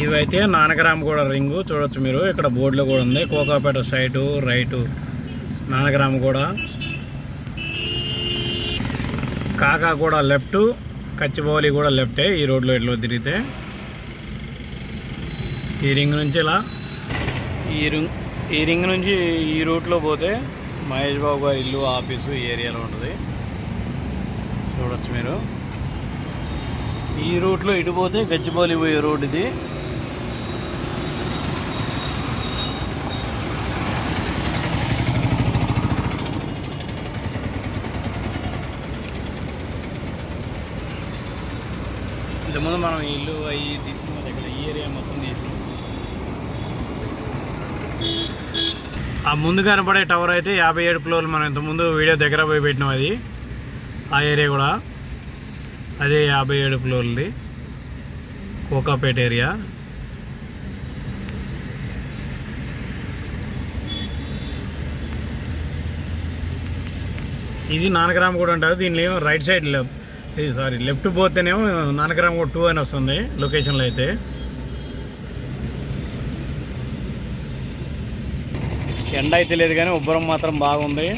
ఇవైతే నానగ్రామ్ కూడా రింగు చూడొచ్చు మీరు. ఇక్కడ బోర్డులో కూడా ఉంది. Kokapet site right. నానగ్రామ్ కూడా కాకా కూడా లెఫ్ట్ కచ్చిబౌలి కూడా లెఫ్టే. ఈ రోడ్లో ఇట్లా తిరిగితే. ఈ రింగ్ నుంచి ఇలా. ఈ రింగ్ ఈ రింగ్ నుంచి ఈ రూట్లో పోతే మహేష్ బాబు గారి ఇల్లు ఆఫీసు ఈ ఏరియాలో ఉంటుంది. చూడొచ్చు మీరు. ఈ రూట్లో ఇటు పోతే గచ్చిబౌలి పోయే రోడ్ ఇది ఇంతకుముందు మనం ఇల్లు అవి తీసుకున్న దగ్గర ఈ ఏరియా మొత్తం తీసుకున్నాం. ఆ ముందు కనపడే టవర్ అయితే యాభై ఏడు ఫ్లోర్లు మనం ఇంతకుముందు వీడియో దగ్గర పోయి పెట్టినాం అది. ఆ ఏరియా కూడా అదే యాభై ఏడు ఫ్లోర్లది. కోకాపేట ఏరియా. ఇది నానగ్రామ్ కూడా అంటారు దీనిలో right side left sorry left పోతేనేమో Nanagram ఒక టూ అని వస్తుంది లొకేషన్లో అయితే. ఎండ అయితే లేదు కానీ ఉబ్బరం మాత్రం బాగుంది.